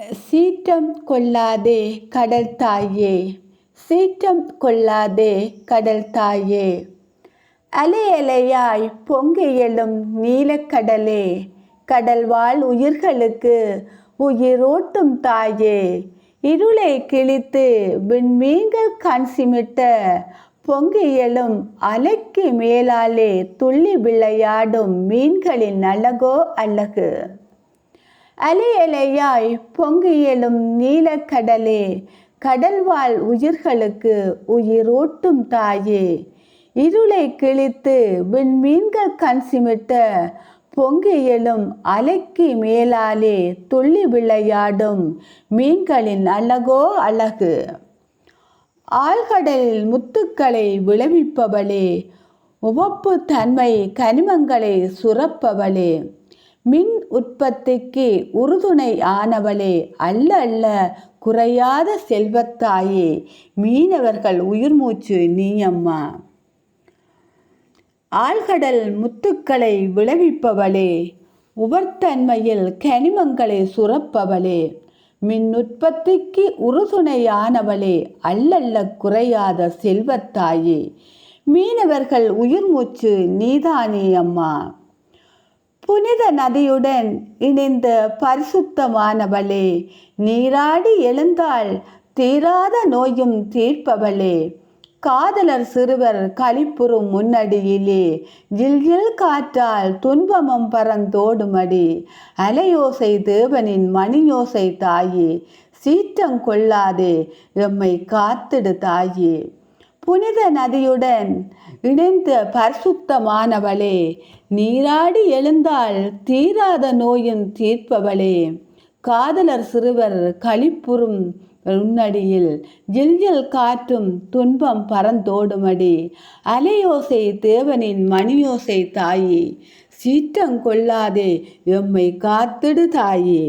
சீற்றம் கொள்ளாதே கடல் தாயே சீற்றம் கொள்ளாதே கடல் தாயே. அலை அலையாய் பொங்கி எழும் நீலக்கடலே கடல் வாழ் உயிர்களுக்கு உயிரோட்டும் தாயே. இருளை கிழித்து விண்மீன்கள் கண் சிமிட்ட பொங்கி எழும் அலைக்கு மேலாலே துள்ளி விளையாடும் மீன்களின் அழகோ அழகு. அலை அலையாய் பொங்கி எழும் நீலக்கடலே கடல்வாழ் உயிர்களுக்கு உயிரோட்டும் தாயே. இருளை கிழித்து விண்மீன்கள் கண் சிமிட்ட பொங்கி எழும் அலைக்கு மேலாலே துள்ளி விளையாடும் மீன்களின் அழகோ அழகு. ஆழ்கடலில் முத்துக்களை விளைவிப்பவளே உவப்பு தன்மை கனிமங்களை சுரப்பவளே. மின் உற்பத்திக்கு உறுதுணை ஆனவளே அல்ல அல்ல குறையாத செல்வத்தாயே மீனவர்கள் உயிர் மூச்சு நீயம்மா. ஆழ்கடல் முத்துக்களை விளைவிப்பவளே உவர்த்தன்மையில் கனிமங்களை சுரப்பவளே மின் உற்பத்திக்கு உறுதுணையானவளே அல்லல்ல குறையாத செல்வத்தாயே மீனவர்கள் உயிர் மூச்சு நீதானே அம்மா புனித நதியுடன் இணைந்த பரிசுத்தமானவளே நீராடி எழுந்தால் தீராத நோயும் தீர்ப்பவளே. காதலர் சிறுவர் களிப்புறும் முன்னடியிலே. ஜில்ஜில் காற்றால் துன்பமும் பறந்தோடுமடி. அலையோசை தேவனின் மணியோசை தாயே. சீற்றம் கொள்ளாதே எம்மை காத்திடு தாயே. புனித நதியுடன் இணைந்த பரிசுத்தமானவளே நீராடி எழுந்தால் தீராத நோயின் தீர்ப்பவளே. காதலர் சிறுவர் களிப்புறும் உன்னடியில் ஜில்ஜில் காற்றும் துன்பம் பறந்தோடுமடி. அலையோசை தேவனின் மணியோசை தாயே சீற்றம் கொள்ளாதே எம்மை காத்திடு தாயே.